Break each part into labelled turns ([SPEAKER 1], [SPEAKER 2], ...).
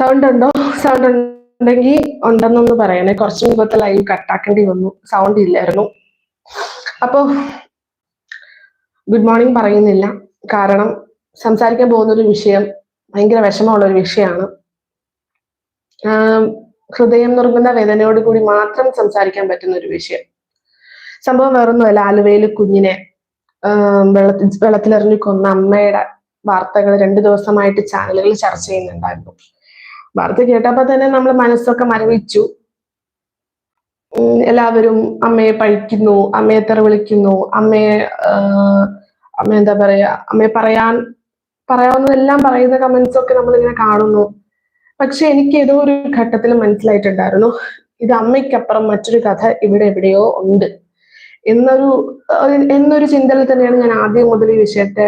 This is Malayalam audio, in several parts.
[SPEAKER 1] സൗണ്ട് ഉണ്ടോ സൗണ്ട് ഉണ്ടെങ്കിൽ ഉണ്ടെന്നൊന്ന് പറയണേ. കുറച്ച് മുമ്പത്തെ ലൈവ് കട്ടാക്കേണ്ടി വന്നു. സൗണ്ട് ഇല്ലായിരുന്നു. അപ്പോ ഗുഡ് മോർണിംഗ് പറയുന്നില്ല. കാരണം സംസാരിക്കാൻ പോകുന്ന ഒരു വിഷയം ഭയങ്കര വിഷമമുള്ള ഒരു വിഷയമാണ് ഹൃദയം നുറുങ്ങുന്ന വേദനയോട് കൂടി മാത്രം സംസാരിക്കാൻ പറ്റുന്ന ഒരു വിഷയം. സംഭവം വേറൊന്നുമല്ല. ആലുവയിൽ കുഞ്ഞിനെ വെള്ളത്തിൽ വെള്ളത്തിലെറിഞ്ഞു കൊന്ന അമ്മയുടെ വാർത്തകൾ രണ്ടു ദിവസമായിട്ട് ചാനലുകൾ ചർച്ച ചെയ്യുന്നുണ്ടായിരുന്നു. വാർത്ത കേട്ടപ്പോ തന്നെ നമ്മൾ മനസ്സൊക്കെ മരവിച്ചു. എല്ലാവരും അമ്മയെ പഴിക്കുന്നു അമ്മയെ തെറി വിളിക്കുന്നു അമ്മയെ അമ്മ എന്താ പറയാ അമ്മയെ പറയാൻ പറയാവുന്നതെല്ലാം പറയുന്ന കമന്റ്സ് ഒക്കെ നമ്മൾ കാണുന്നു. പക്ഷെ എനിക്ക് ഏതോ ഒരു ഘട്ടത്തിൽ മനസ്സിലായിട്ടുണ്ടായിരുന്നു ഇത് അമ്മയ്ക്കപ്പുറം മറ്റൊരു കഥ ഇവിടെ എവിടെയോ ഉണ്ട്. എന്നൊരു എന്നൊരു ചിന്തയിൽ തന്നെയാണ് ഞാൻ ആദ്യം മുതൽ ഈ വിഷയത്തെ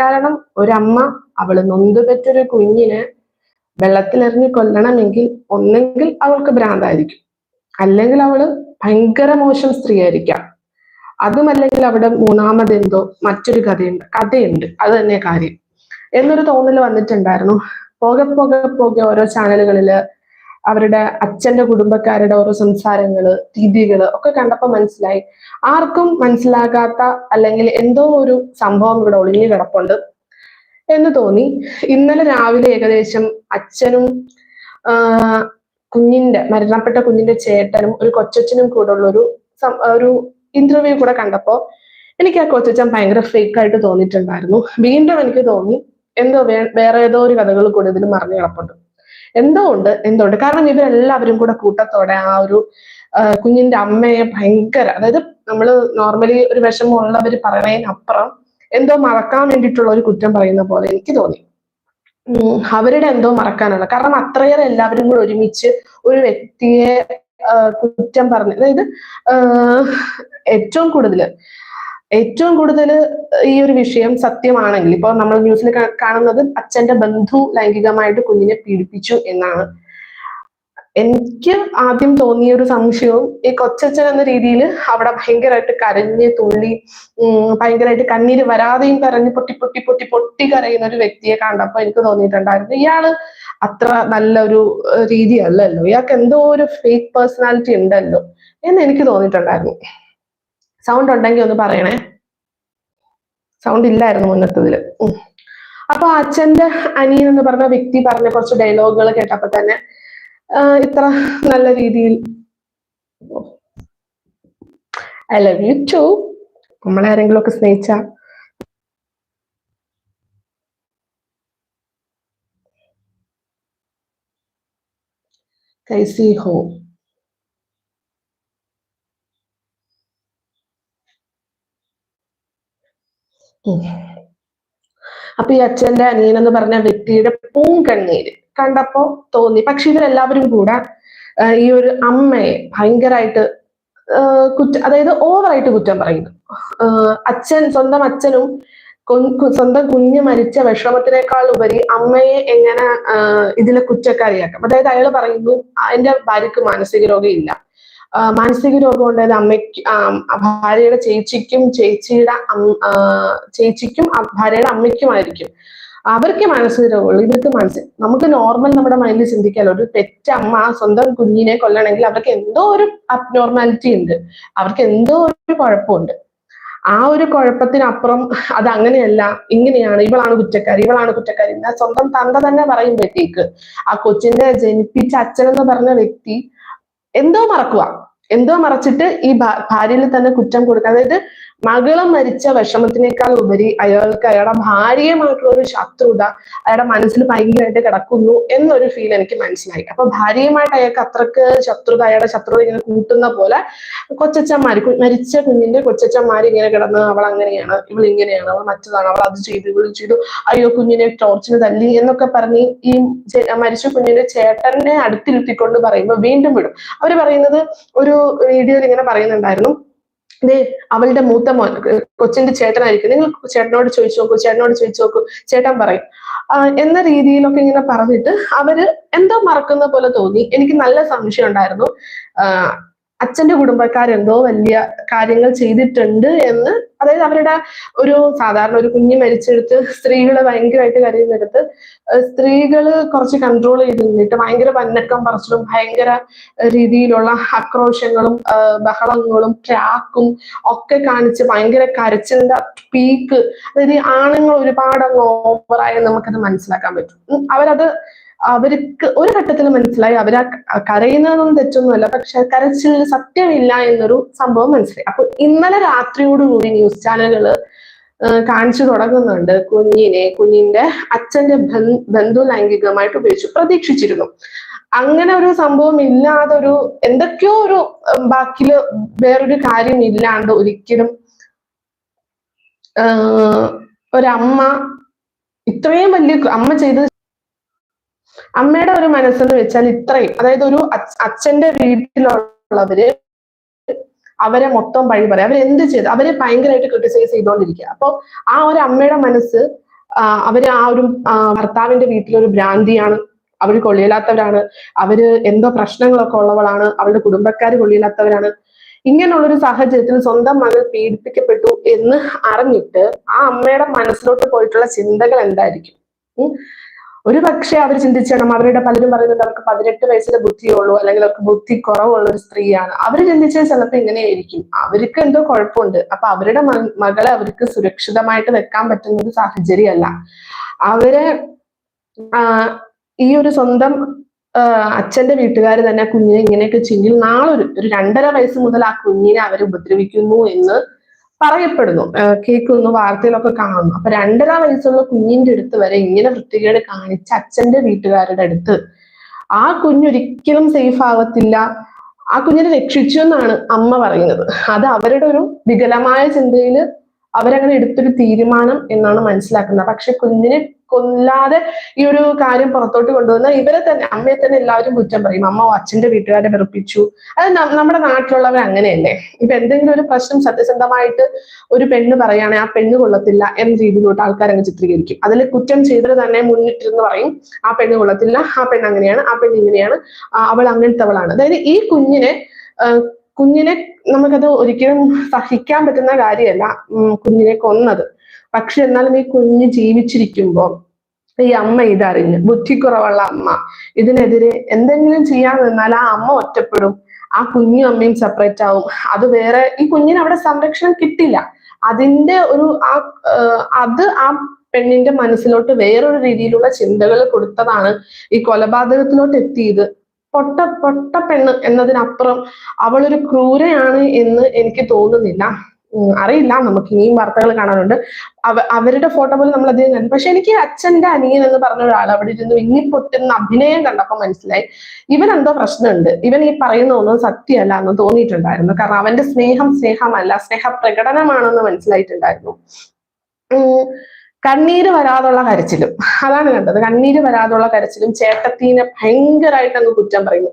[SPEAKER 1] കാരണം ഒരമ്മ അവൾ നൊന്ത് പെറ്റൊരു കുഞ്ഞിനെ വെള്ളത്തിലെറിഞ്ഞ് കൊല്ലണമെങ്കിൽ ഒന്നെങ്കിൽ അവൾക്ക് ഭ്രാന്തായിരിക്കും. അല്ലെങ്കിൽ അവൾ ഭയങ്കര മോശം സ്ത്രീ ആയിരിക്കാം അതുമല്ലെങ്കിൽ അവിടെ മൂന്നാമതെന്തോ മറ്റൊരു കഥയുണ്ട്. കഥയുണ്ട്. അത് തന്നെ കാര്യം. എന്നൊരു തോന്നൽ വന്നിട്ടുണ്ടായിരുന്നു. പോകെ പോകെ പോകെ ഓരോ ചാനലുകളിൽ അവരുടെ അച്ഛന്റെ കുടുംബക്കാരുടെ ഓരോ സംസാരങ്ങൾ രീതികൾ ഒക്കെ കണ്ടപ്പോ മനസ്സിലായി. ആർക്കും മനസ്സിലാകാത്ത അല്ലെങ്കിൽ എന്തോ ഒരു സംഭവം ഇവിടെ ഒളിഞ്ഞു കിടപ്പുണ്ട്. എന്ന് തോന്നി. ഇന്നലെ രാവിലെ ഏകദേശം അച്ഛനും കുഞ്ഞിന്റെ മരണപ്പെട്ട കുഞ്ഞിന്റെ ചേട്ടനും ഒരു കൊച്ചച്ഛനും കൂടെ ഉള്ള ഒരു ഒരു ഇന്റർവ്യൂ കൂടെ കണ്ടപ്പോ എനിക്ക് ആ കൊച്ചച്ഛൻ ഭയങ്കര ഫേക്ക് ആയിട്ട് തോന്നിയിട്ടുണ്ടായിരുന്നു. വീണ്ടും എനിക്ക് തോന്നി എന്തോ വേറെ ഏതോ ഒരു കഥകൾ കൂടെ ഇതിൽ മറിഞ്ഞു കിടപ്പുണ്ട്. എന്തോ ഉണ്ട് എന്തോ ഉണ്ട്. കാരണം ഇവരെല്ലാവരും കൂടെ കൂട്ടത്തോടെ ആ ഒരു കുഞ്ഞിന്റെ അമ്മയെ ഭയങ്കര അതായത് നമ്മൾ നോർമലി ഒരു വിഷമമുള്ളവർ പറയുന്നതിനപ്പുറം എന്തോ മറക്കാൻ വേണ്ടിയിട്ടുള്ള ഒരു കുറ്റം പറയുന്ന പോലെ എനിക്ക് തോന്നി. അവരുടെ എന്തോ മറക്കാനുള്ള. കാരണം അത്രയേറെ എല്ലാവരും കൂടെ ഒരുമിച്ച് ഒരു വ്യക്തിയെ കുറ്റം പറഞ്ഞു അതായത് ഏറ്റവും കൂടുതൽ ഏറ്റവും കൂടുതൽ ഈ ഒരു വിഷയം സത്യമാണെങ്കിൽ ഇപ്പൊ നമ്മൾ ന്യൂസിൽ കാണുന്നത് അച്ഛന്റെ ബന്ധു ലൈംഗികമായിട്ട് കുഞ്ഞിനെ പീഡിപ്പിച്ചു എന്നാണ്. എനിക്ക് ആദ്യം തോന്നിയ ഒരു സംശയവും ഈ കൊച്ചച്ഛൻ എന്ന രീതിയിൽ അവിടെ ഭയങ്കരമായിട്ട് കരഞ്ഞ് തുള്ളി ഭയങ്കരമായിട്ട് കണ്ണീര് വരാതെയും കരഞ്ഞ് പൊട്ടി പൊട്ടി പൊട്ടി പൊട്ടി കരയുന്ന ഒരു വ്യക്തിയെ കണ്ടപ്പോൾ എനിക്ക് തോന്നിയിട്ടുണ്ടായിരുന്നു. ഇയാൾ അത്ര നല്ലൊരു രീതി അല്ലല്ലോ ഇയാൾക്ക് എന്തോ ഒരു ഫേക്ക് പേഴ്സണാലിറ്റി ഉണ്ടല്ലോ എന്ന് എനിക്ക് തോന്നിയിട്ടുണ്ടായിരുന്നു. സൗണ്ട് ഉണ്ടെങ്കിൽ ഒന്ന് പറയണേ. സൗണ്ട് ഇല്ലായിരുന്നു മുന്നത്തതിൽ. അപ്പൊ അച്ഛന്റെ അനിയൻ എന്ന് പറഞ്ഞ വ്യക്തി പറഞ്ഞ കുറച്ച് ഡയലോഗുകൾ കേട്ടപ്പോ തന്നെ ഇത്ര നല്ല രീതിയിൽ. ഐ ലവ് യു ടു നമ്മളെ ആരെങ്കിലും ഒക്കെ സ്നേഹിച്ച കൈസി ഹോ. അപ്പൊ ഈ അച്ഛന്റെ അനിയൻ എന്ന് പറഞ്ഞ വ്യക്തിയുടെ പൂങ്കണ്ണീര്. കണ്ടപ്പോ തോന്നി. പക്ഷെ ഇവരെല്ലാവരും കൂടെ ഈ ഒരു അമ്മയെ ഭയങ്കരമായിട്ട് കുറ്റ അതായത് ഓവറായിട്ട് കുറ്റം പറയുന്നു. അച്ഛൻ സ്വന്തം അച്ഛനും സ്വന്തം കുഞ്ഞ് മരിച്ച വിഷമത്തിനേക്കാൾ ഉപരി അമ്മയെ എങ്ങനെ ഇതിലെ കുറ്റക്കാരിയാക്കാം? അതായത് അയാൾ പറയുന്നു "ആ, എന്റെ ഭാര്യക്ക് മാനസിക രോഗം ഇല്ല. മാനസിക രോഗം ഉണ്ടായത് അമ്മയ്ക്ക് ഭാര്യയുടെ ചേച്ചിക്കും ചേച്ചിയുടെ ചേച്ചിക്കും ഭാര്യയുടെ അമ്മയ്ക്കുമായിരിക്കും. അവർക്ക് മാനസിക രോഗമുള്ളൂ ഇവർക്ക് മാനസിക നമുക്ക് നോർമൽ നമ്മുടെ മൈൻഡിൽ ചിന്തിക്കാലോ ഒരു പെറ്റമ്മ സ്വന്തം കുഞ്ഞിനെ കൊല്ലണമെങ്കിൽ അവർക്ക് എന്തോ ഒരു അബ്നോർമാലിറ്റി ഉണ്ട്. അവർക്ക് എന്തോ ഒരു കുഴപ്പമുണ്ട്. ആ ഒരു കുഴപ്പത്തിനപ്പുറം അത് അങ്ങനെയല്ല ഇങ്ങനെയാണ് ഇവളാണ് കുറ്റക്കാരി ഇവളാണ് കുറ്റക്കാരി എന്നാ സ്വന്തം തന്ത തന്നെ പറയുമ്പോഴത്തേക്ക് ആ കൊച്ചിന്റെ ജനിപ്പിച്ച അച്ഛനെന്ന് പറഞ്ഞ വ്യക്തി എന്തോ മറക്കുക. എന്തോ മറച്ചിട്ട് ഈ ഭാര്യയിൽ തന്നെ കുറ്റം കൊടുക്കുക. അതായത് മകളും മരിച്ച വിഷമത്തിനേക്കാൾ ഉപരി അയാൾക്ക് അയാളുടെ ഭാര്യയുമായിട്ടുള്ള ഒരു ശത്രുത അയാളുടെ മനസ്സിൽ ഭയങ്കരമായിട്ട് കിടക്കുന്നു എന്നൊരു ഫീൽ എനിക്ക് മനസ്സിലായി. അപ്പൊ ഭാര്യയുമായിട്ട് അയാൾക്ക് അത്രയ്ക്ക് ശത്രുത അയാളുടെ ശത്രുത ഇങ്ങനെ കൂട്ടുന്ന പോലെ കൊച്ചച്ചന്മാർ മരിച്ച കുഞ്ഞിന്റെ കൊച്ചച്ചന്മാര് ഇങ്ങനെ കിടന്ന് അവൾ അങ്ങനെയാണ് ഇവൾ ഇങ്ങനെയാണ് അവൾ മറ്റതാണ് അവൾ അത് ചെയ്തു ഇവൾ ചെയ്തു. അയ്യോ കുഞ്ഞിനെ ടോർച്ചിന് തല്ലി എന്നൊക്കെ പറഞ്ഞ് ഈ മരിച്ച കുഞ്ഞിന്റെ ചേട്ടനെ അടുത്തിരുത്തിക്കൊണ്ട് പറയുമ്പോൾ വീണ്ടും വിടും. അവർ പറയുന്നത് ഒരു വീഡിയോയിൽ ഇങ്ങനെ പറയുന്നുണ്ടായിരുന്നു. അവളുടെ മൂത്ത മോൻ കൊച്ചിന്റെ ചേട്ടനായിരിക്കും. നിങ്ങൾ ചേട്ടനോട് ചോദിച്ചു നോക്കൂ ചേട്ടനോട് ചോദിച്ചു നോക്കൂ ചേട്ടൻ പറയും. എന്ന രീതിയിലൊക്കെ ഇങ്ങനെ പറഞ്ഞിട്ട് അവർ എന്തോ മറക്കുന്ന പോലെ തോന്നി. എനിക്ക് നല്ല സംശയം ഉണ്ടായിരുന്നു. അച്ഛന്റെ കുടുംബക്കാർ എന്തോ വലിയ കാര്യങ്ങൾ ചെയ്തിട്ടുണ്ട് എന്ന് അതായത് അവരുടെ ഒരു സാധാരണ ഒരു കുഞ്ഞ് മരിച്ചെടുത്ത് സ്ത്രീകൾ ഭയങ്കരമായിട്ട് കരയുന്നെടുത്ത് സ്ത്രീകൾ കുറച്ച് കൺട്രോൾ ചെയ്ത് നിന്നിട്ട് ഭയങ്കര പന്നക്കം പറച്ചിലും ഭയങ്കര രീതിയിലുള്ള ആക്രോശങ്ങളും ബഹളങ്ങളും ട്രാക്കും ഒക്കെ കാണിച്ച് ഭയങ്കര കരച്ചിലിന്റെ പീക്ക് അതായത് ആണുങ്ങൾ ഒരുപാട് അങ്ങ് ഓവറായി നമുക്കത് മനസ്സിലാക്കാൻ പറ്റും. അവരത് അവർക്ക് ഒരു ഘട്ടത്തിൽ മനസ്സിലായി. അവർ കരയുന്നതൊന്നും തെറ്റൊന്നുമല്ല. പക്ഷെ കരച്ചിൽ സത്യമില്ല എന്നൊരു സംഭവം മനസ്സിലായി. അപ്പൊ ഇന്നലെ രാത്രിയോടുകൂടി ന്യൂസ് ചാനലുകൾ കാണിച്ചു തുടങ്ങുന്നുണ്ട്. കുഞ്ഞിനെ കുഞ്ഞിന്റെ അച്ഛന്റെ ബന്ധു- ലൈംഗികമായിട്ട് ഉപയോഗിച്ചു പ്രതീക്ഷിച്ചിരുന്നു. അങ്ങനെ ഒരു സംഭവം ഇല്ലാതെ ഒരു എന്തൊക്കെയോ ഒരു ബാക്കിൽ വേറൊരു കാര്യം ഇല്ലാണ്ട് ഒരിക്കലും ഒരമ്മ ഇത്രയും വലിയ അമ്മ ചെയ്തത് അമ്മയുടെ ഒരു മനസ്സെന്ന് വെച്ചാൽ ഇത്രയും അതായത് ഒരു അച്ഛന്റെ വീട്ടിലുള്ളവര് അവരെ മൊത്തം പഴി പറയാം. അവരെന്ത് ചെയ്തു അവരെ ഭയങ്കരമായിട്ട് ക്രിട്ടിസൈസ് ചെയ്തുകൊണ്ടിരിക്കുക അപ്പൊ ആ ഒരു അമ്മയുടെ മനസ്സ് അവർ ആ ഒരു ഭർത്താവിന്റെ വീട്ടിലൊരു ഭ്രാന്തിയാണ്. അവർ കൊള്ളിയില്ലാത്തവരാണ്. അവർ എന്തോ പ്രശ്നങ്ങളൊക്കെ ഉള്ളവളാണ്. അവരുടെ കുടുംബക്കാർ കൊള്ളിയില്ലാത്തവരാണ്. ഇങ്ങനെയുള്ളൊരു സാഹചര്യത്തിൽ സ്വന്തം മകൾ പീഡിപ്പിക്കപ്പെട്ടു എന്ന് അറിഞ്ഞിട്ട് ആ അമ്മയുടെ മനസ്സിലോട്ട് പോയിട്ടുള്ള ചിന്തകൾ എന്തായിരിക്കും. ഒരു പക്ഷെ അവർ ചിന്തിച്ചണം അവരുടെ പലരും പറയുന്നത് അവർക്ക് പതിനെട്ട് വയസ്സിലെ ബുദ്ധിയുള്ളൂ അല്ലെങ്കിൽ അവർക്ക് ബുദ്ധി കുറവുള്ള ഒരു സ്ത്രീയാണ്. അവർ ചിന്തിച്ചത് ചിലപ്പോൾ ഇങ്ങനെയായിരിക്കും. അവർക്ക് എന്തോ കുഴപ്പമുണ്ട്. അപ്പൊ അവരുടെ മകളെ അവർക്ക് സുരക്ഷിതമായിട്ട് വെക്കാൻ പറ്റുന്ന ഒരു സാഹചര്യമല്ല. അവരെ ഈ ഒരു സ്വന്തം അച്ഛന്റെ വീട്ടുകാർ തന്നെ കുഞ്ഞിനെ ഇങ്ങനെയൊക്കെ ചെയ്യും. നാളൊരു ഒരു രണ്ടര വയസ്സ് മുതൽ ആ കുഞ്ഞിനെ അവർ ഉപദ്രവിക്കുന്നു എന്ന് പറയപ്പെടുന്നു. കേൾക്കുന്നു വാർത്തയിലൊക്കെ കാണുന്നു. അപ്പൊ രണ്ടര വയസ്സുള്ള കുഞ്ഞിന്റെ അടുത്ത് വരെ ഇങ്ങനെ വൃത്തികേട് കാണിച്ച അച്ഛന്റെ വീട്ടുകാരുടെ അടുത്ത് ആ കുഞ്ഞൊരിക്കലും സേഫ് ആവത്തില്ല. ആ കുഞ്ഞിനെ രക്ഷിച്ചു എന്നാണ് അമ്മ പറയുന്നത്. അത് അവരുടെ ഒരു വികലമായ ചിന്തയിൽ അവരങ്ങനെ എടുത്തൊരു തീരുമാനം എന്നാണ് മനസ്സിലാക്കുന്നത്. പക്ഷെ കുഞ്ഞിനെ കൊല്ലാതെ ഈ ഒരു കാര്യം പുറത്തോട്ട് കൊണ്ടുവന്ന ഇവരെ തന്നെ അമ്മയെ തന്നെ എല്ലാവരും കുറ്റം പറയും. അമ്മ അച്ഛന്റെ വീട്ടുകാരെ വെറുപ്പിച്ചു. അത് നമ്മുടെ നാട്ടിലുള്ളവർ അങ്ങനെയല്ലേ? ഇപ്പൊ എന്തെങ്കിലും ഒരു പ്രശ്നം സത്യസന്ധമായിട്ട് ഒരു പെണ്ണ് പറയുകയാണെങ്കിൽ ആ പെണ്ണ് കൊള്ളത്തില്ല എന്ന രീതിയിലോട്ട് ആൾക്കാർ അങ്ങ് ചിത്രീകരിക്കും. അതിൽ കുറ്റം ചെയ്തത് തന്നെ മുന്നിട്ടിരുന്ന് പറയും ആ പെണ്ണ് കൊള്ളത്തില്ല ആ പെണ്ണ് അങ്ങനെയാണ് ആ പെണ്ണ് ഇങ്ങനെയാണ് അവൾ അങ്ങനത്തെവളാണ്. അതായത് ഈ കുഞ്ഞിനെ കുഞ്ഞിനെ നമുക്കത് ഒരിക്കലും സഹിക്കാൻ പറ്റുന്ന കാര്യമല്ല കുഞ്ഞിനെ കൊന്നത്. പക്ഷെ എന്നാലും ഈ കുഞ്ഞ് ജീവിച്ചിരിക്കുമ്പോൾ ഈ അമ്മ ഇതറിഞ്ഞ് ബുദ്ധിക്കുറവുള്ള അമ്മ ഇതിനെതിരെ എന്തെങ്കിലും ചെയ്യാൻ നിന്നാൽ ആ അമ്മ ഒറ്റപ്പെടും ആ കുഞ്ഞും അമ്മയും സെപ്പറേറ്റ് ആവും. അത് വേറെ ഈ കുഞ്ഞിന് അവിടെ സംരക്ഷണം കിട്ടില്ല. അതിന്റെ ഒരു ആ അത് ആ പെണ്ണിന്റെ മനസ്സിലോട്ട് വേറൊരു രീതിയിലുള്ള ചിന്തകൾ കൊടുത്തതാണ് ഈ കൊലപാതകത്തിലോട്ട് എത്തിയത്. പൊട്ട പൊട്ട പെണ്ണ് എന്നതിനപ്പുറം അവളൊരു ക്രൂരയാണ് എന്ന് എനിക്ക് തോന്നുന്നില്ല. അറിയില്ല. നമുക്ക് ഇനിയും വാർത്തകൾ കാണാനുണ്ട്. അവ അവരുടെ ഫോട്ടോ പോലും നമ്മൾ അധികം കണ്ടു പക്ഷെ എനിക്ക് അച്ഛന്റെ അനിയൻ എന്ന് പറഞ്ഞ ഒരാൾ അവിടെ ഇരുന്ന് വിങ്ങിപ്പൊട്ടുന്ന അഭിനയം കണ്ടപ്പോൾ മനസ്സിലായി. ഇവൻ എന്തോ പ്രശ്നമുണ്ട്. ഇവൻ ഈ പറയുന്ന ഒന്നും സത്യമല്ല എന്ന് തോന്നിയിട്ടുണ്ടായിരുന്നു. കാരണം അവന്റെ സ്നേഹം സ്നേഹമല്ല സ്നേഹ പ്രകടനമാണെന്ന് മനസ്സിലായിട്ടുണ്ടായിരുന്നു കണ്ണീര് വരാതുള്ള കരച്ചിലും. അതാണ് കണ്ടത്. കണ്ണീര് വരാതുള്ള കരച്ചിലും ചേട്ടത്തീനെ ഭയങ്കരമായിട്ട് അങ്ങ് കുറ്റം പറയുന്നു.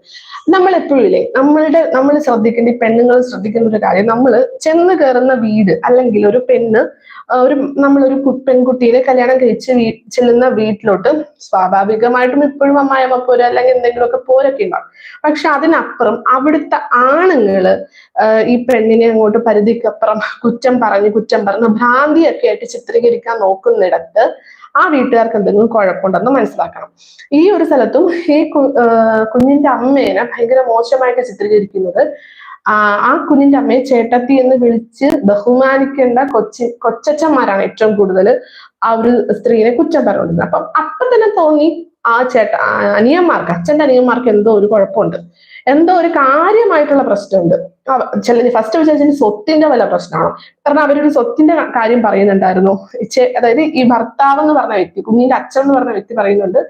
[SPEAKER 1] നമ്മൾ എപ്പോഴും ഇല്ലേ? നമ്മളുടെ നമ്മൾ ശ്രദ്ധിക്കേണ്ട പെണ്ണുങ്ങൾ ശ്രദ്ധിക്കേണ്ട ഒരു കാര്യം നമ്മൾ ചെന്ന് കയറുന്ന വീട് അല്ലെങ്കിൽ ഒരു പെണ്ണ് ഒരു നമ്മളൊരു പെൺകുട്ടിയെ കല്യാണം കഴിച്ച് വീ ചെല്ലുന്ന വീട്ടിലോട്ട് സ്വാഭാവികമായിട്ടും ഇപ്പോഴും അമ്മായമ്മ പോര അല്ലെങ്കിൽ എന്തെങ്കിലുമൊക്കെ പോരൊക്കെ ഉണ്ടാവും. പക്ഷെ അതിനപ്പുറം അവിടുത്തെ ആണുങ്ങൾ ഈ പെണ്ണിനെ അങ്ങോട്ട് പരിധിക്കപ്പുറം കുറ്റം പറഞ്ഞ് കുറ്റം പറഞ്ഞ് ഭ്രാന്തിയൊക്കെ ആയിട്ട് ചിത്രീകരിക്കാൻ നോക്കുന്നിടത്ത് ആ വീട്ടുകാർക്ക് എന്തെങ്കിലും കുഴപ്പമുണ്ടെന്ന് മനസ്സിലാക്കണം. ഈ ഒരു സ്ഥലത്തും ഈ കുഞ്ഞിന്റെ അമ്മേനെ ഭയങ്കര മോശമായിട്ട് ചിത്രീകരിക്കുന്നത്. ആ ആ കുഞ്ഞിന്റെ അമ്മയെ ചേട്ടത്തി എന്ന് വിളിച്ച് ബഹുമാനിക്കേണ്ട കൊച്ചി കൊച്ചച്ഛന്മാരാണ് ഏറ്റവും കൂടുതൽ ആ ഒരു സ്ത്രീനെ കുറ്റം പറഞ്ഞുകൊണ്ടിരുന്നത്. അപ്പം അപ്പൊ തന്നെ തോന്നി ആ ചേട്ട അനിയന്മാർക്ക് അച്ഛന്റെ അനിയന്മാർക്ക് എന്തോ ഒരു കുഴപ്പമുണ്ട്. എന്തോ ഒരു കാര്യമായിട്ടുള്ള പ്രശ്നമുണ്ട്. ചില ഫസ്റ്റ് വിചാരിച്ചതിന് സ്വത്തിന്റെ വല്ല പ്രശ്നമാണോ? കാരണം അവരൊരു സ്വത്തിന്റെ കാര്യം പറയുന്നുണ്ടായിരുന്നു. അതായത് ഈ ഭർത്താവ് എന്ന് പറഞ്ഞ വ്യക്തി കുഞ്ഞിന്റെ അച്ഛൻ എന്ന് പറഞ്ഞ വ്യക്തി പറയുന്നുണ്ട്.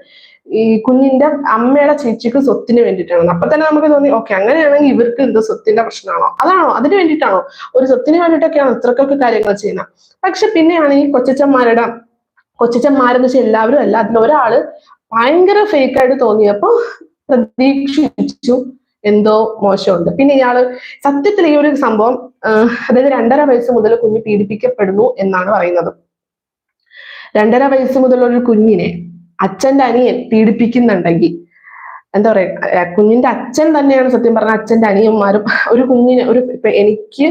[SPEAKER 1] ഈ കുഞ്ഞിന്റെ അമ്മയുടെ ചേച്ചിക്ക് സ്വത്തിന് വേണ്ടിയിട്ടാണ്. അപ്പൊ തന്നെ നമുക്ക് തോന്നി ഓക്കെ അങ്ങനെയാണെങ്കിൽ ഇവർക്ക് എന്തോ സ്വത്തിന്റെ പ്രശ്നമാണോ? അതാണോ? അതിന് വേണ്ടിയിട്ടാണോ? ഒരു സ്വത്തിന് വേണ്ടിയിട്ടൊക്കെയാണ് ഇത്രക്കൊക്കെ കാര്യങ്ങൾ ചെയ്യുന്നത്. പക്ഷെ പിന്നെയാണ് ഈ കൊച്ചച്ചന്മാരുടെ കൊച്ചച്ചന്മാരെന്ന് വെച്ചാൽ എല്ലാവരും അല്ല അതിൽ ഒരാൾ ഭയങ്കര ഫേക്ക് ആയിട്ട് തോന്നിയപ്പോ പ്രതീക്ഷിച്ചു എന്തോ മോശമുണ്ട്. പിന്നെ ഇയാൾ സത്യത്തിൽ ഈ ഒരു സംഭവം അതായത് രണ്ടര വയസ്സ് മുതൽ കുഞ്ഞ് പീഡിപ്പിക്കപ്പെടുന്നു എന്നാണ് പറയുന്നത്. രണ്ടര വയസ്സ് മുതലുള്ള ഒരു കുഞ്ഞിനെ അച്ഛന്റെ അനിയൻ പീഡിപ്പിക്കുന്നുണ്ടെങ്കിൽ എന്താ പറയാ കുഞ്ഞിന്റെ അച്ഛൻ തന്നെയാണ് സത്യം പറഞ്ഞ അച്ഛന്റെ അനിയന്മാരും ഒരു കുഞ്ഞിന് ഒരു എനിക്ക്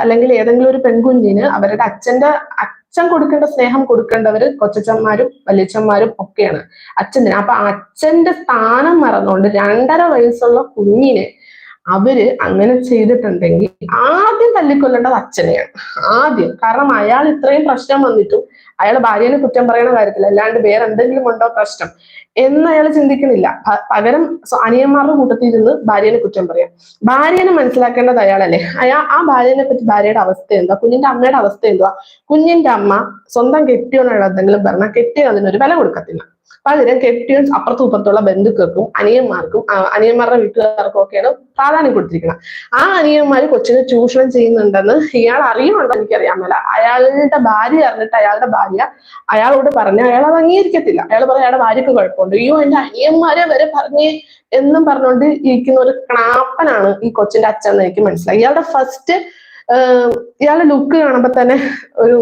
[SPEAKER 1] അല്ലെങ്കിൽ ഏതെങ്കിലും ഒരു പെൺകുഞ്ഞിന് അവരുടെ അച്ഛന്റെ അച്ഛൻ കൊടുക്കേണ്ട സ്നേഹം കൊടുക്കേണ്ടവര് കൊച്ചച്ചന്മാരും വല്യച്ഛന്മാരും ഒക്കെയാണ് അച്ഛൻ അപ്പൊ അച്ഛന്റെ സ്ഥാനം മറന്നുകൊണ്ട് രണ്ടര വയസ്സുള്ള കുഞ്ഞിനെ അവർ അങ്ങനെ ചെയ്തിട്ടുണ്ടെങ്കിൽ ആദ്യം തല്ലിക്കൊല്ലേണ്ടത് അച്ഛനെയാണ്. ആദ്യം. കാരണം അയാൾ ഇത്രയും പ്രശ്നം വന്നിട്ടും അയാൾ ഭാര്യനെ കുറ്റം പറയുന്ന കാര്യത്തിൽ അല്ലാണ്ട് വേറെ എന്തെങ്കിലും ഉണ്ടോ പ്രശ്നം എന്ന് അയാൾ ചിന്തിക്കുന്നില്ല പകരം അനിയന്മാരുടെ കൂട്ടത്തിൽ ഇരുന്ന് ഭാര്യനെ കുറ്റം പറയാം. ഭാര്യനെ മനസ്സിലാക്കേണ്ടത് അയാളല്ലേ. അയാൾ ആ ഭാര്യനെ പറ്റി ഭാര്യയുടെ അവസ്ഥ എന്താ കുഞ്ഞിന്റെ അമ്മയുടെ അവസ്ഥ എന്തുവാ? കുഞ്ഞിന്റെ അമ്മ സ്വന്തം കെട്ടിയോനുള്ള എന്തെങ്കിലും പറഞ്ഞാൽ കെട്ടിയോ അതിനൊരു വില കൊടുക്കത്തില്ല. പകരം കെപ്റ്റിയൻസ് അപ്പുറത്തും ഇപ്പുറത്തുള്ള ബന്ധുക്കൾക്കും അനിയന്മാർക്കും അനിയന്മാരുടെ വീട്ടുകാർക്കും ഒക്കെയാണ് പ്രാധാന്യം കൊടുത്തിരിക്കുന്നത്. ആ അനിയന്മാര് കൊച്ചിനെ ചൂഷണം ചെയ്യുന്നുണ്ടെന്ന് ഇയാൾ അറിയുന്നുണ്ടോ എനിക്കറിയാമല്ല അയാളുടെ ഭാര്യ അറിഞ്ഞിട്ട് അയാളുടെ ഭാര്യ അയാളോട് പറഞ്ഞ അയാൾ അത് അംഗീകരിക്കത്തില്ല. അയാൾ പറയാം അയാളുടെ ഭാര്യക്ക് കുഴപ്പമുണ്ട്. അയ്യോ എന്റെ അനിയന്മാരെ വരെ പറഞ്ഞ് എന്നും പറഞ്ഞുകൊണ്ട് ഇരിക്കുന്ന ഒരു ക്ണാപ്പനാണ് ഈ കൊച്ചിന്റെ അച്ഛൻ എന്ന് എനിക്ക് മനസ്സിലായി. ഇയാളുടെ ഫസ്റ്റ് ഇയാളുടെ ലുക്ക് കാണുമ്പോ തന്നെ ഒരു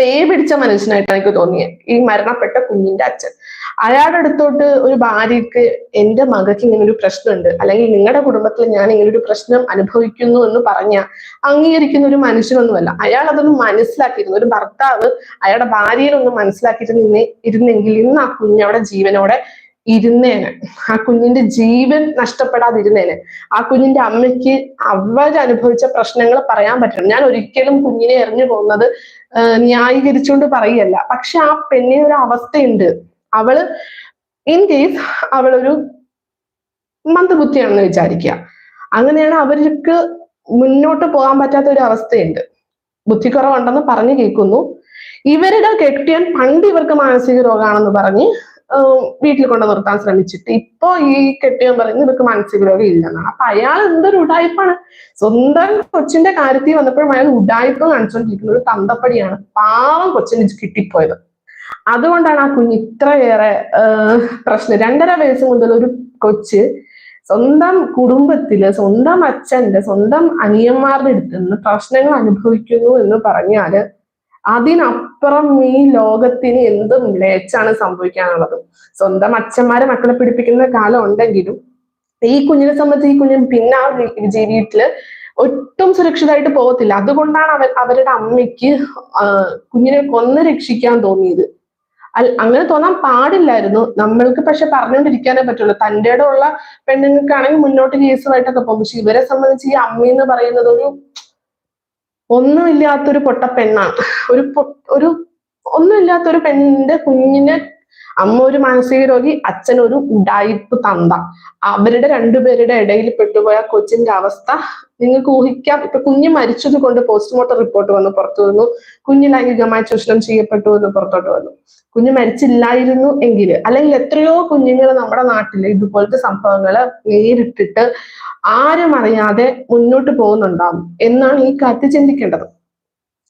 [SPEAKER 1] പേ പിടിച്ച മനുഷ്യനായിട്ടാണ് എനിക്ക് തോന്നിയത് ഈ മരണപ്പെട്ട കുഞ്ഞിന്റെ അച്ഛൻ. അയാളുടെ അടുത്തോട്ട് ഒരു ഭാര്യക്ക് എന്റെ മകൾക്ക് ഇങ്ങനെ ഒരു പ്രശ്നമുണ്ട്. അല്ലെങ്കിൽ നിങ്ങളുടെ കുടുംബത്തിൽ ഞാൻ ഇങ്ങനെ ഒരു പ്രശ്നം അനുഭവിക്കുന്നു എന്ന് പറഞ്ഞ അംഗീകരിക്കുന്ന ഒരു മനുഷ്യനൊന്നുമല്ല. അയാൾ അതൊന്നും മനസ്സിലാക്കിയിരുന്നു. ഒരു ഭർത്താവ് അയാളുടെ ഭാര്യയിലൊന്നും മനസ്സിലാക്കിയിട്ട് ഇരുന്നെങ്കിൽ ഇന്ന് ആ കുഞ്ഞവിടെ ജീവനോടെ ഇരുന്നേനെ. ആ കുഞ്ഞിന്റെ ജീവൻ നഷ്ടപ്പെടാതിരുന്നേനെ. ആ കുഞ്ഞിന്റെ അമ്മയ്ക്ക് അവരനുഭവിച്ച പ്രശ്നങ്ങൾ പറയാൻ പറ്റണം ഞാൻ ഒരിക്കലും കുഞ്ഞിനെ എറിഞ്ഞു പോകുന്നത് ന്യായീകരിച്ചുകൊണ്ട് പറയല്ല. പക്ഷെ ആ പെണ്ണിന് ഒരു അവസ്ഥയുണ്ട്. അവൾ ഇൻ കേസ് അവളൊരു മന്ദബുദ്ധിയാണെന്ന് വിചാരിക്കുക. അങ്ങനെയാണ് അവർക്ക് മുന്നോട്ട് പോകാൻ പറ്റാത്ത ഒരു അവസ്ഥയുണ്ട്. ബുദ്ധിക്കുറവുണ്ടെന്ന് പറഞ്ഞു കേൾക്കുന്നു. ഇവരുടെ കെട്ടിയാൻ പണ്ട് ഇവർക്ക് മാനസിക രോഗമാണെന്ന് പറഞ്ഞ് വീട്ടിൽ കൊണ്ട് നിർത്താൻ ശ്രമിച്ചിട്ട്. ഇപ്പൊ ഈ കെട്ടിയെന്ന് പറയുന്നത് ഇവർക്ക് മാനസിക രോഗം ഇല്ലെന്നാണ്. അപ്പൊ അയാൾ എന്തൊരു ഉടായ്പാണ്. സ്വന്തം കൊച്ചിന്റെ കാര്യത്തിൽ വന്നപ്പോഴും അയാൾ ഉടായ്പ കാണിച്ചുകൊണ്ടിരിക്കുന്ന ഒരു തന്തപ്പടിയാണ് പാവം കൊച്ചിന് കിട്ടിപ്പോയത്. അതുകൊണ്ടാണ് ആ കുഞ്ഞ് ഇത്രയേറെ പ്രശ്നം. രണ്ടര വയസ്സ് മുതൽ ഒരു കൊച്ച് സ്വന്തം കുടുംബത്തിൽ സ്വന്തം അച്ഛന്റെ സ്വന്തം അനിയന്മാരുടെ അടുത്ത് നിന്ന് പ്രശ്നങ്ങൾ അനുഭവിക്കുന്നു എന്ന് പറഞ്ഞാൽ അതിനപ്പുറം ഈ ലോകത്തിന് എന്തും ലേച്ചാണ് സംഭവിക്കാനുള്ളത്? സ്വന്തം അച്ഛന്മാരെ മക്കളെ പിടിപ്പിക്കുന്ന കാലം ഉണ്ടെങ്കിലും ഈ കുഞ്ഞിനെ സംബന്ധിച്ച് ഈ കുഞ്ഞിന് പിന്നെ ആ വീട്ടിൽ ഒട്ടും സുരക്ഷിതമായിട്ട് പോകത്തില്ല. അതുകൊണ്ടാണ് അവർ അവരുടെ അമ്മയ്ക്ക് കുഞ്ഞിനെ കൊന്ന് രക്ഷിക്കാൻ തോന്നിയത്. അങ്ങനെ തോന്നാൻ പാടില്ലായിരുന്നു. നമ്മൾക്ക് പക്ഷെ പറഞ്ഞുകൊണ്ടിരിക്കാനേ പറ്റുള്ളൂ. തന്റെ ഉള്ള പെണ്ണുങ്ങൾക്കാണെങ്കിൽ മുന്നോട്ട് കേസുമായിട്ടൊക്കെ പോകും. പക്ഷെ ഇവരെ സംബന്ധിച്ച് ഈ അമ്മ എന്ന് പറയുന്നത് ഒരു ഒന്നുമില്ലാത്തൊരു പൊട്ട പെണ്ണാണ്. ഒരു ഒരു ഒന്നുമില്ലാത്തൊരു പെണ്ണിന്റെ കുഞ്ഞിനെ അമ്മ ഒരു മാനസിക രോഗി അച്ഛൻ ഒരു ഉഡായിപ്പ് തന്ത. അവരുടെ രണ്ടുപേരുടെ ഇടയിൽ പെട്ടുപോയ കൊച്ചിന്റെ അവസ്ഥ നിങ്ങൾക്ക് ഊഹിക്കാം. ഇപ്പൊ കുഞ്ഞ് മരിച്ചത് കൊണ്ട് പോസ്റ്റ്മോർട്ടം റിപ്പോർട്ട് വന്നു പുറത്തു വന്നു. കുഞ്ഞ് ലൈംഗികമായി ചൂഷണം ചെയ്യപ്പെട്ടു എന്ന് പുറത്തോട്ട് വന്നു. കുഞ്ഞ് മരിച്ചില്ലായിരുന്നു എങ്കിൽ അല്ലെങ്കിൽ എത്രയോ കുഞ്ഞുങ്ങൾ നമ്മുടെ നാട്ടിൽ ഇതുപോലത്തെ സംഭവങ്ങൾ നേരിട്ടിട്ട് ആരും അറിയാതെ മുന്നോട്ട് പോകുന്നുണ്ടാവും എന്നാണ് ഈ കാറ്റ് ചിന്തിക്കേണ്ടത്.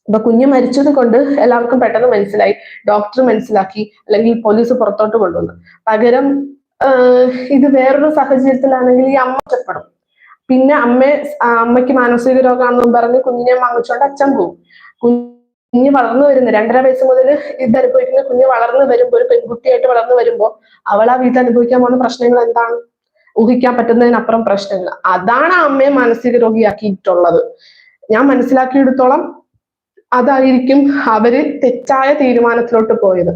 [SPEAKER 1] അപ്പൊ കുഞ്ഞ് മരിച്ചത് കൊണ്ട് എല്ലാവർക്കും പെട്ടെന്ന് മനസ്സിലായി ഡോക്ടർ മനസ്സിലാക്കി അല്ലെങ്കിൽ പോലീസ് പുറത്തോട്ട് കൊണ്ടുവന്നു. പകരം ഇത് വേറൊരു സാഹചര്യത്തിലാണെങ്കിൽ ഈ അമ്മ ഒറ്റപ്പെടും പിന്നെ അമ്മ അമ്മയ്ക്ക് മാനസിക രോഗമാണെന്നും പറഞ്ഞ് കുഞ്ഞിനെ വാങ്ങിച്ചുകൊണ്ട് അച്ഛൻ പോകും കുഞ്ഞ് വളർന്നു വരുന്ന രണ്ടര വയസ്സ് മുതൽ ഇത് അനുഭവിക്കുന്ന കുഞ്ഞ് വളർന്നു വരുമ്പോൾ ഒരു പെൺകുട്ടിയായിട്ട് വളർന്നു വരുമ്പോൾ അവൾ ആ വീട്ടിൽ അനുഭവിക്കാൻ പോകുന്ന പ്രശ്നങ്ങൾ എന്താണ്? ഊഹിക്കാൻ പറ്റുന്നതിനപ്പുറം പ്രശ്നങ്ങൾ അതാണ് അമ്മയെ മാനസിക രോഗിയാക്കിയിട്ടുള്ളത്. ഞാൻ മനസ്സിലാക്കിയെടുത്തോളം അതായിരിക്കും അവർ തെറ്റായ തീരുമാനത്തിലോട്ട് പോയത്.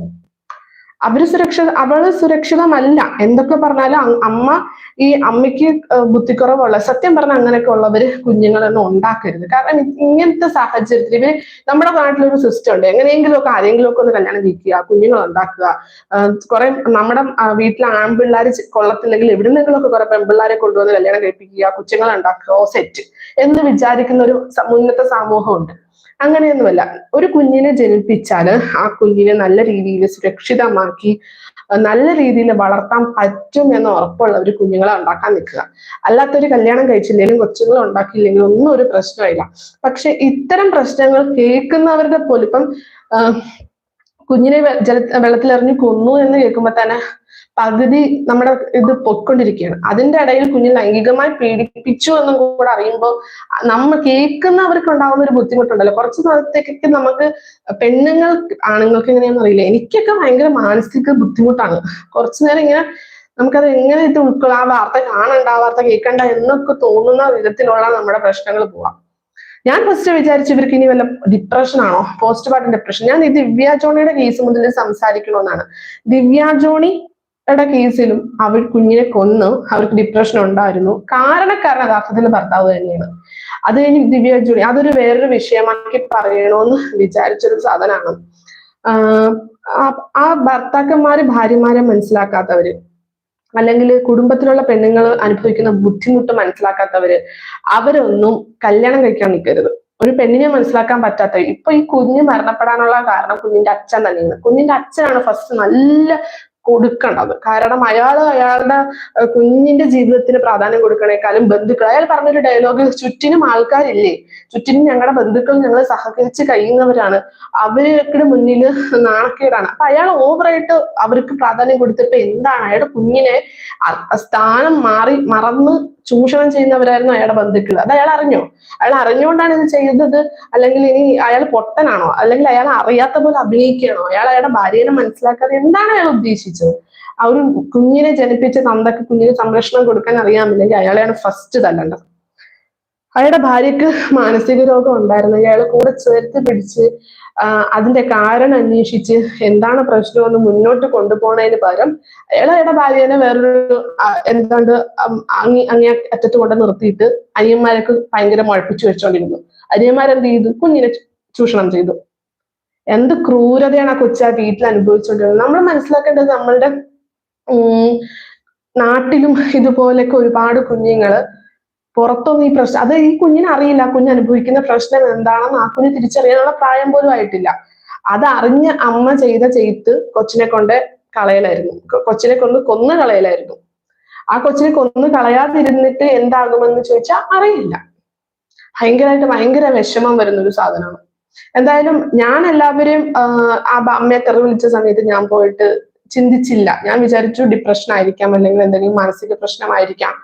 [SPEAKER 1] അവർ സുരക്ഷ അവൾ സുരക്ഷിതമല്ല. എന്തൊക്കെ പറഞ്ഞാലും അമ്മ ഈ അമ്മയ്ക്ക് ബുദ്ധിക്കുറവുള്ള സത്യം പറഞ്ഞാൽ അങ്ങനെയൊക്കെ ഉള്ളവര് കുഞ്ഞുങ്ങളൊന്നും ഉണ്ടാക്കരുത്. കാരണം ഇങ്ങനത്തെ സാഹചര്യത്തിൽ ഇവർ നമ്മുടെ നാട്ടിലൊരു സിസ്റ്റം ഉണ്ട്. എങ്ങനെയെങ്കിലും ഒക്കെ ആരെങ്കിലും ഒക്കെ ഒന്ന് കല്യാണം കഴിക്കുക കുഞ്ഞുങ്ങൾ ഉണ്ടാക്കുക. കുറെ നമ്മുടെ വീട്ടിലെ ആൺപിള്ളേർ കൊള്ളത്തില്ലെങ്കിൽ എവിടെ ഒക്കെ കുറെ പെൺപിള്ളേരെ കൊണ്ടുവന്ന് കല്യാണം കഴിപ്പിക്കുക കൊച്ചുങ്ങൾ ഉണ്ടാക്കുക സെറ്റ് എന്ന് വിചാരിക്കുന്ന ഒരു മുന്നത്തെ സമൂഹമുണ്ട്. അങ്ങനെയൊന്നുമല്ല. ഒരു കുഞ്ഞിനെ ജനിപ്പിച്ചാൽ ആ കുഞ്ഞിനെ നല്ല രീതിയിൽ സുരക്ഷിതമാക്കി നല്ല രീതിയിൽ വളർത്താൻ പറ്റും എന്ന് ഉറപ്പുള്ള ഒരു കുഞ്ഞുങ്ങളെ ഉണ്ടാക്കാൻ നിൽക്കുക. അല്ലാത്തൊരു കല്യാണം കഴിച്ചില്ലെങ്കിലും കൊച്ചുങ്ങൾ ഉണ്ടാക്കിയില്ലെങ്കിലും ഒന്നും ഒരു പ്രശ്നമില്ല. പക്ഷെ ഇത്തരം പ്രശ്നങ്ങൾ കേൾക്കുന്നവരുടെ പോലും ഇപ്പം കുഞ്ഞിനെ ജല വെള്ളത്തിലെറിഞ്ഞ് കൊന്നു എന്ന് കേൾക്കുമ്പോൾ തന്നെ പകുതി നമ്മുടെ ഇത് പൊയ്ക്കൊണ്ടിരിക്കുകയാണ്. അതിന്റെ ഇടയിൽ കുഞ്ഞ് ലൈംഗികമായി പീഡിപ്പിച്ചു എന്നും കൂടെ അറിയുമ്പോൾ നമ്മൾ കേൾക്കുന്നവർക്ക് ഉണ്ടാകുന്ന ഒരു ബുദ്ധിമുട്ടുണ്ടല്ലോ. കുറച്ച് നാളത്തേക്കൊക്കെ നമുക്ക് പെണ്ണുങ്ങൾ ആണുങ്ങൾക്ക് എങ്ങനെയാണെന്ന് അറിയില്ല. എനിക്കൊക്കെ ഭയങ്കര മാനസിക ബുദ്ധിമുട്ടാണ്. കുറച്ചു നേരം ഇങ്ങനെ നമുക്കത് എങ്ങനെ ഇത് ഉൾക്കൊള്ളാം? ആ വാർത്ത കാണണ്ട ആ വാർത്ത കേൾക്കണ്ട എന്നൊക്കെ തോന്നുന്ന വിധത്തിലുള്ള നമ്മുടെ പ്രശ്നങ്ങൾ പോവാം. ഞാൻ ഫസ്റ്റ് വിചാരിച്ചു ഇവർക്ക് ഇനി വല്ല ഡിപ്രഷൻ ആണോ? പോസ്റ്റ് പാർട്ടം ഡിപ്രഷൻ ഞാൻ ഈ ദിവ്യ ജോണിയുടെ കേസ് മുതൽ സംസാരിക്കണമെന്നാണ് ദിവ്യ ജോണിയുടെ കേസിലും അവർ കുഞ്ഞിനെ കൊന്ന് അവർക്ക് ഡിപ്രഷൻ ഉണ്ടായിരുന്നു. കാരണക്കാരൻ യഥാർത്ഥത്തിൽ ഭർത്താവ് തന്നെയാണ്. അത് കഴിഞ്ഞ് ദിവ്യ ജോലി അതൊരു വേറൊരു വിഷയമാക്കി പറയണമെന്ന് വിചാരിച്ചൊരു സാധനമാണ്. ആ ഭർത്താക്കന്മാര് ഭാര്യമാരെ മനസ്സിലാക്കാത്തവര് അല്ലെങ്കിൽ കുടുംബത്തിലുള്ള പെണ്ണുങ്ങൾ അനുഭവിക്കുന്ന ബുദ്ധിമുട്ട് മനസ്സിലാക്കാത്തവര് അവരൊന്നും കല്യാണം കഴിക്കാൻ നിൽക്കരുത്. ഒരു പെണ്ണിനെ മനസ്സിലാക്കാൻ പറ്റാത്ത ഇപ്പൊ ഈ കുഞ്ഞ് മരണപ്പെടാനുള്ള കാരണം കുഞ്ഞിന്റെ അച്ഛൻ തന്നെയാണ്. കുഞ്ഞിന്റെ അച്ഛനാണ് ഫസ്റ്റ് നല്ല കൊടുക്കേണ്ടത്. കാരണം അയാൾ അയാളുടെ കുഞ്ഞിന്റെ ജീവിതത്തിന് പ്രാധാന്യം കൊടുക്കണേക്കാളും ബന്ധുക്കൾ. അയാൾ പറഞ്ഞൊരു ഡയലോഗ് ചുറ്റിനും ആൾക്കാരില്ലേ? ചുറ്റിനും ഞങ്ങളുടെ ബന്ധുക്കൾ ഞങ്ങൾ സഹകരിച്ച് കഴിയുന്നവരാണ്. അവരുടെ മുന്നിൽ നാണക്കേടാണ്. അപ്പൊ അയാൾ ഓവറായിട്ട് അവർക്ക് പ്രാധാന്യം കൊടുത്തിട്ട് എന്താണ് അയാളുടെ കുഞ്ഞിനെ സ്ഥാനം മാറി മറന്ന് ചൂഷണം ചെയ്യുന്നവരായിരുന്നു അയാളുടെ ബന്ധുക്കൾ. അത് അയാൾ അറിഞ്ഞോ? അയാൾ അറിഞ്ഞുകൊണ്ടാണ് ഇത് ചെയ്തത്. അല്ലെങ്കിൽ ഇനി അയാൾ പൊട്ടനാണോ? അല്ലെങ്കിൽ അയാൾ അറിയാത്ത പോലെ അഭിനയിക്കണോ അയാൾ അയാളുടെ ഭാര്യനെ മനസ്സിലാക്കാതെ എന്താണ് അയാൾ ഉദ്ദേശിച്ചത്? ആ ഒരു കുഞ്ഞിനെ ജനിപ്പിച്ച തന്തക്ക് കുഞ്ഞിന് സംരക്ഷണം കൊടുക്കാൻ അറിയാമില്ലെങ്കിൽ അയാളെയാണ് ഫസ്റ്റ് തല്ലേണ്ടത്. അയാളുടെ ഭാര്യക്ക് മാനസിക രോഗം ഉണ്ടായിരുന്നു. അയാളെ കൂടെ ചേർത്ത് പിടിച്ച് അതിന്റെ കാരണം അന്വേഷിച്ച് എന്താണ് പ്രശ്നമെന്ന് മുന്നോട്ട് കൊണ്ടുപോകുന്നതിന് പകരം അയാൾ അയാളുടെ ഭാര്യനെ വേറൊരു എന്താണ്ട് അങ്ങി അങ്ങേ അറ്റത്ത് കൊണ്ട് നിർത്തിയിട്ട് അനിയന്മാരൊക്കെ ഭയങ്കര മുഴപ്പിച്ചു വെച്ചോണ്ടിരുന്നു. അനിയന്മാരെന്ത് ചെയ്തു? കുഞ്ഞിനെ ചൂഷണം ചെയ്തു. എന്ത് ക്രൂരതയാണ് ആ കൊച്ചു ആ വീട്ടിൽ അനുഭവിച്ചുകൊണ്ടിരുന്നത് നമ്മൾ മനസ്സിലാക്കേണ്ടത് നമ്മളുടെ നാട്ടിലും ഇതുപോലൊക്കെ ഒരുപാട് കുഞ്ഞുങ്ങൾ പുറത്തൊന്നും ഈ പ്രശ്നം അത് ഈ കുഞ്ഞിനെ അറിയില്ല. കുഞ്ഞ് അനുഭവിക്കുന്ന പ്രശ്നം എന്താണെന്ന് ആ കുഞ്ഞ് തിരിച്ചറിയാനുള്ള പ്രായം പോലും ആയിട്ടില്ല. അത് അറിഞ്ഞ് അമ്മ ചെയ്ത ചെയ്ത്ത് കൊച്ചിനെ കൊണ്ട് കളയലായിരുന്നു. കൊച്ചിനെ കൊണ്ട് കൊന്നു കളയലായിരുന്നു. ആ കൊച്ചിനെ കൊന്നു കളയാതിരുന്നിട്ട് എന്താകുമെന്ന് ചോദിച്ചാൽ അറിയില്ല. ഭയങ്കരമായിട്ട് ഭയങ്കര വിഷമം വരുന്ന ഒരു സാധനമാണ്. എന്തായാലും ഞാൻ എല്ലാവരെയും ആ അമ്മയെ തെറി വിളിച്ച സമയത്ത് ഞാൻ പോയിട്ട് ചിന്തിച്ചില്ല. ഞാൻ വിചാരിച്ചു ഡിപ്രഷൻ ആയിരിക്കാം അല്ലെങ്കിൽ എന്തെങ്കിലും മാനസിക പ്രശ്നമായിരിക്കാം.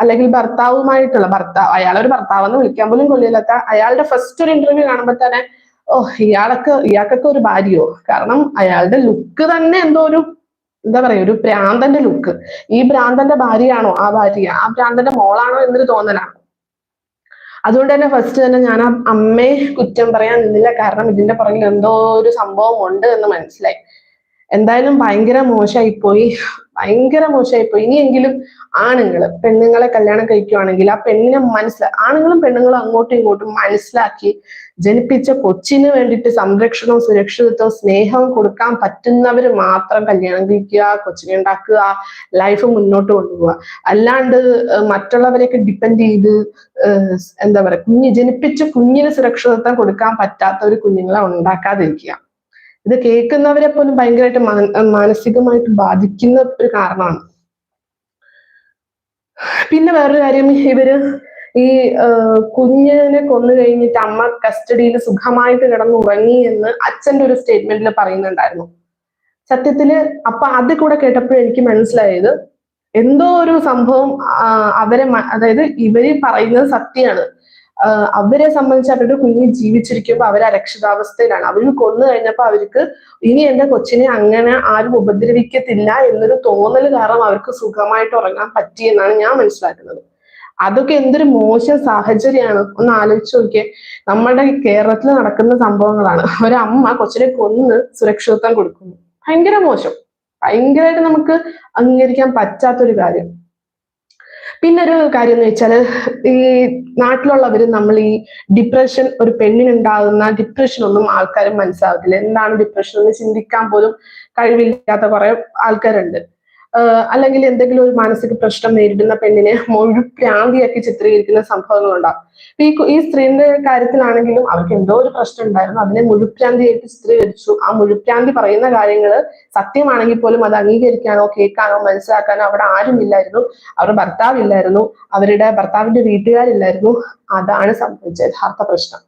[SPEAKER 1] അല്ലെങ്കിൽ ഭർത്താവുമായിട്ടുള്ള ഭർത്താവ് അയാളൊരു ഭർത്താവെന്ന് വിളിക്കാൻ പോലും കൊള്ളില്ലാത്ത അയാളുടെ ഫസ്റ്റ് ഒരു ഇന്റർവ്യൂ കാണുമ്പോൾ തന്നെ ഓ ഇയാളൊക്കെ ഇയാൾക്കൊക്കെ ഒരു ഭാര്യയോ? കാരണം അയാളുടെ ലുക്ക് തന്നെ എന്തോ ഒരു എന്താ പറയാ ഒരു ഭ്രാന്തന്റെ ലുക്ക് ഈ ഭ്രാന്തന്റെ ഭാര്യയാണോ ആ ഭാര്യ? ആ ഭ്രാന്തന്റെ മോളാണോ എന്നൊരു തോന്നലാണ്. അതുകൊണ്ട് തന്നെ ഫസ്റ്റ് തന്നെ ഞാൻ ആ അമ്മയെ കുറ്റം പറയാൻ നിന്നില്ല. കാരണം ഇതിന്റെ പുറകിൽ എന്തോ ഒരു സംഭവം ഉണ്ട് എന്ന് മനസ്സിലായി. എന്തായാലും ഭയങ്കര മോശമായി പോയി. ഭയങ്കര മോശമായി പോയി ഇനിയെങ്കിലും ആണുങ്ങൾ പെണ്ണുങ്ങളെ കല്യാണം കഴിക്കുവാണെങ്കിൽ ആ പെണ്ണിനെ മനസ്സിലാ ആണുങ്ങളും പെണ്ണുങ്ങളും അങ്ങോട്ടും ഇങ്ങോട്ടും മനസ്സിലാക്കി ജനിപ്പിച്ച കൊച്ചിന് വേണ്ടിയിട്ട് സംരക്ഷണവും സുരക്ഷിതത്വവും സ്നേഹവും കൊടുക്കാൻ പറ്റുന്നവര് മാത്രം കല്യാണം കഴിക്കുക കൊച്ചിനെ ഉണ്ടാക്കുക ലൈഫ് മുന്നോട്ട് കൊണ്ടുപോവുക. അല്ലാണ്ട് മറ്റുള്ളവരെയൊക്കെ ഡിപ്പെൻഡ് ചെയ്ത് എന്താ പറയുക കുഞ്ഞ് ജനിപ്പിച്ച കുഞ്ഞിന് സുരക്ഷിതത്വം കൊടുക്കാൻ പറ്റാത്ത ഒരു കുഞ്ഞുങ്ങളെ ഉണ്ടാക്കാതിരിക്കുക. ഇത് കേൾക്കുന്നവരെ പോലും ഭയങ്കരമായിട്ട് മാനസികമായിട്ട് ബാധിക്കുന്ന ഒരു കാരണമാണ്. പിന്നെ വേറൊരു കാര്യം ഇവർ ഈ കുഞ്ഞിനെ കൊന്നു കഴിഞ്ഞിട്ട് അമ്മ കസ്റ്റഡിയിൽ സുഖമായിട്ട് കിടന്നുറങ്ങി എന്ന് അച്ഛന്റെ ഒരു സ്റ്റേറ്റ്മെന്റിൽ പറയുന്നുണ്ടായിരുന്നു. സത്യത്തിൽ അപ്പൊ അത് കൂടെ കേട്ടപ്പോഴും എനിക്ക് മനസ്സിലായത്. എന്തോ ഒരു സംഭവം അവരെ അതായത് ഇവർ പറയുന്നത് സത്യമാണ്. അവരെ സംബന്ധിച്ച് അവരുടെ കുഞ്ഞ് ജീവിച്ചിരിക്കുമ്പോൾ അവർ അരക്ഷിതാവസ്ഥയിലാണ്. അവർ കൊന്നു കഴിഞ്ഞപ്പോൾ അവർക്ക് ഇനി എന്റെ കൊച്ചിനെ അങ്ങനെ ആരും ഉപദ്രവിക്കത്തില്ല എന്നൊരു തോന്നൽ കാരണം അവർക്ക് സുഖമായിട്ട് ഉറങ്ങാൻ പറ്റിയെന്നാണ് ഞാൻ മനസ്സിലാക്കുന്നത്. അതൊക്കെ എന്തൊരു മോശം സാഹചര്യമാണ്. ഒന്ന് ആലോചിച്ച് നോക്കിയേ. നമ്മുടെ കേരളത്തിൽ നടക്കുന്ന സംഭവങ്ങളാണ്. ഒരമ്മ കൊച്ചിനെ കൊന്ന് സുരക്ഷിതത്വം കൊടുക്കുന്നു. ഭയങ്കര മോശം. ഭയങ്കരമായിട്ട് നമുക്ക് അംഗീകരിക്കാൻ പറ്റാത്തൊരു കാര്യം. പിന്നെ ഒരു കാര്യം എന്ന് വെച്ചാൽ ഈ നാട്ടിലുള്ളവര് നമ്മൾ ഈ ഡിപ്രഷൻ ഒരു പെണ്ണിനുണ്ടാകുന്ന ഡിപ്രഷൻ ഒന്നും ആൾക്കാരും മനസ്സിലാവത്തില്ല. എന്താണ് ഡിപ്രഷൻ എന്ന് ചിന്തിക്കാൻ പോലും കഴിവില്ലാത്ത കുറെ ആൾക്കാരുണ്ട്. അല്ലെങ്കിൽ എന്തെങ്കിലും ഒരു മാനസിക പ്രശ്നം നേരിടുന്ന പെണ്ണിനെ മുഴുപ്രാന്തിയാക്കി ചിത്രീകരിക്കുന്ന സംഭവങ്ങളുണ്ടാവും. ഈ ഈ സ്ത്രീന്റെ കാര്യത്തിലാണെങ്കിലും അവർക്ക് എന്തോ ഒരു പ്രശ്നം ഉണ്ടായിരുന്നു. അതിനെ മുഴുപ്രാന്തിയായിട്ട് ചിത്രീകരിച്ചു. ആ മുഴുപ്രാന്തി പറയുന്ന കാര്യങ്ങൾ സത്യമാണെങ്കിൽ പോലും അത് അംഗീകരിക്കാനോ കേൾക്കാനോ മനസ്സിലാക്കാനോ അവിടെ ആരുമില്ലായിരുന്നു അവരുടെ ഭർത്താവില്ലായിരുന്നു. അവരുടെ ഭർത്താവിന്റെ വീട്ടുകാരില്ലായിരുന്നു. അതാണ് സംഭവിച്ച യഥാർത്ഥ പ്രശ്നം.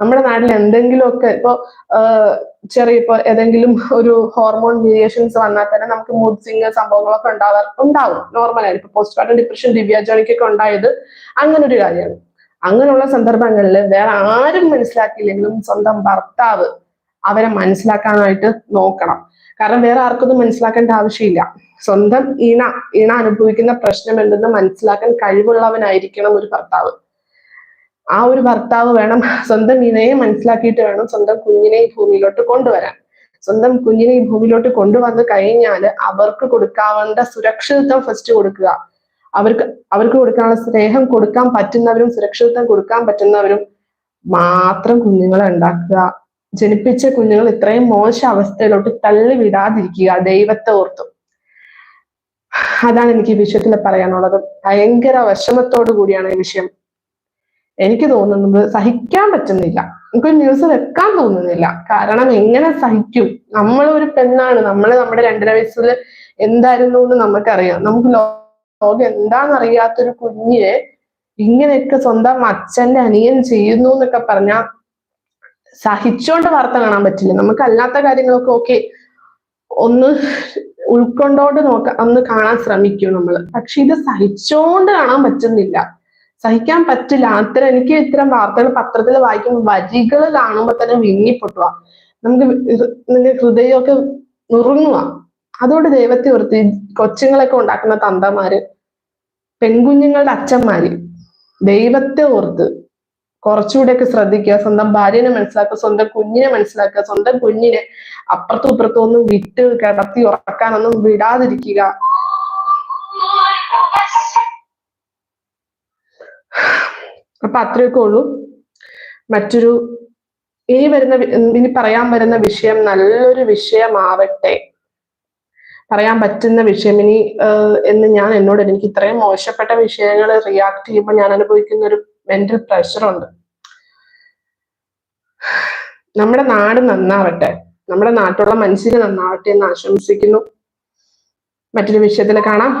[SPEAKER 1] നമ്മുടെ നാട്ടിൽ എന്തെങ്കിലുമൊക്കെ ഇപ്പൊ ചെറിയ ഇപ്പൊ ഏതെങ്കിലും ഒരു ഹോർമോൺ വേരിയേഷൻസ് വന്നാൽ തന്നെ നമുക്ക് മൂഡ് സിംഗ് സംഭവങ്ങളൊക്കെ ഉണ്ടാവാ ഉണ്ടാവും. നോർമലായിട്ട് ഇപ്പൊ പോസ്റ്റ്മോർട്ടം ഡിപ്രഷൻ ദിവ്യാജോണിക്കൊക്കെ ഉണ്ടായത് അങ്ങനെ ഒരു കാര്യമാണ്. അങ്ങനെയുള്ള സന്ദർഭങ്ങളിൽ വേറെ ആരും മനസ്സിലാക്കിയില്ലെങ്കിലും സ്വന്തം ഭർത്താവ് അവരെ മനസ്സിലാക്കാനായിട്ട് നോക്കണം. കാരണം വേറെ ആർക്കൊന്നും മനസ്സിലാക്കേണ്ട ആവശ്യമില്ല. സ്വന്തം ഇണ ഇണ അനുഭവിക്കുന്ന പ്രശ്നം എന്തെന്ന് മനസ്സിലാക്കാൻ കഴിവുള്ളവനായിരിക്കണം ഒരു ഭർത്താവ്. ആ ഒരു ഭർത്താവ് വേണം സ്വന്തം ഇണയെ മനസ്സിലാക്കിയിട്ട് വേണം സ്വന്തം കുഞ്ഞിനെ ഈ ഭൂമിയിലോട്ട് കൊണ്ടുവരാൻ. സ്വന്തം കുഞ്ഞിനെ ഈ ഭൂമിയിലോട്ട് കൊണ്ടുവന്ന് കഴിഞ്ഞാൽ അവർക്ക് കൊടുക്കാവേണ്ട സുരക്ഷിതത്വം ഫസ്റ്റ് കൊടുക്കുക. അവർക്ക് അവർക്ക് കൊടുക്കാനുള്ള സ്നേഹം കൊടുക്കാൻ പറ്റുന്നവരും സുരക്ഷിതത്വം കൊടുക്കാൻ പറ്റുന്നവരും മാത്രം കുഞ്ഞുങ്ങളെ ഉണ്ടാക്കുക. ജനിപ്പിച്ച കുഞ്ഞുങ്ങൾ ഇത്രയും മോശ അവസ്ഥയിലോട്ട് തള്ളി വിടാതിരിക്കുക ദൈവത്തെ ഓർത്തും. അതാണ് എനിക്ക് ഈ വിഷയത്തിൽ പറയാനുള്ളത്. ഭയങ്കര വിഷമത്തോടു കൂടിയാണ് ഈ വിഷയം. എനിക്ക് തോന്നുന്നത് സഹിക്കാൻ പറ്റുന്നില്ല. എനിക്ക് ന്യൂസ് വെക്കാൻ തോന്നുന്നില്ല. കാരണം എങ്ങനെ സഹിക്കും? നമ്മൾ ഒരു പെണ്ണാണ്. നമ്മൾ നമ്മുടെ രണ്ടര വയസ്സിൽ എന്തായിരുന്നു എന്ന് നമുക്കറിയാം. നമുക്ക് ലോകം എന്താണെന്നറിയാത്തൊരു കുഞ്ഞിനെ ഇങ്ങനെയൊക്കെ സ്വന്തം അച്ഛന്റെ അനിയൻ ചെയ്യുന്നു എന്നൊക്കെ പറഞ്ഞാൽ സഹിച്ചോണ്ട് വാർത്ത കാണാൻ പറ്റില്ല. നമുക്ക് അല്ലാത്ത കാര്യങ്ങളൊക്കെ ഓക്കെ. ഒന്ന് ഉൾക്കൊണ്ടോണ്ട് നോക്ക ഒന്ന് കാണാൻ ശ്രമിക്കും നമ്മൾ പക്ഷെ ഇത് സഹിച്ചോണ്ട് കാണാൻ പറ്റുന്നില്ല. സഹിക്കാൻ പറ്റില്ല. അത്ര എനിക്ക് ഇത്തരം വാർത്തകൾ പത്രത്തിൽ വായിക്കുമ്പോൾ വരികൾ കാണുമ്പോൾ തന്നെ വിങ്ങിപ്പൊട്ടുക. നമുക്ക് നിന്റെ ഹൃദയമൊക്കെ നുറുങ്ങുക. അതുകൊണ്ട് ദൈവത്തെ ഓർത്തി കൊച്ചുങ്ങളൊക്കെ ഉണ്ടാക്കുന്ന തന്തമാര് പെൺകുഞ്ഞുങ്ങളുടെ അച്ഛന്മാര് ദൈവത്തെ ഓർത്ത് കുറച്ചുകൂടെയൊക്കെ ശ്രദ്ധിക്കുക. സ്വന്തം ഭാര്യനെ മനസ്സിലാക്കുക സ്വന്തം കുഞ്ഞിനെ മനസ്സിലാക്കുക സ്വന്തം കുഞ്ഞിനെ അപ്പുറത്തും ഇപ്പുറത്തും ഒന്നും വിട്ട് കിടത്തി ഉറക്കാനൊന്നും വിടാതിരിക്കുക. അപ്പൊ അത്രയൊക്കെ ഉള്ളൂ. മറ്റൊരു ഇനി വരുന്ന ഇനി പറയാൻ വരുന്ന വിഷയം നല്ലൊരു വിഷയമാവട്ടെ. പറയാൻ പറ്റുന്ന വിഷയം. ഇനി എന്ന് ഞാൻ എന്നോട് എനിക്ക് ഇത്രയും മോശപ്പെട്ട വിഷയങ്ങൾ റിയാക്ട് ചെയ്യുമ്പോൾ ഞാൻ അനുഭവിക്കുന്ന ഒരു മെന്റൽ പ്രഷറുണ്ട് നമ്മുടെ നാട് നന്നാവട്ടെ. നമ്മുടെ നാട്ടിലുള്ള മനുഷ്യര് നന്നാവട്ടെ എന്ന് ആശംസിക്കുന്നു. മറ്റൊരു വിഷയത്തിൽ കാണാം.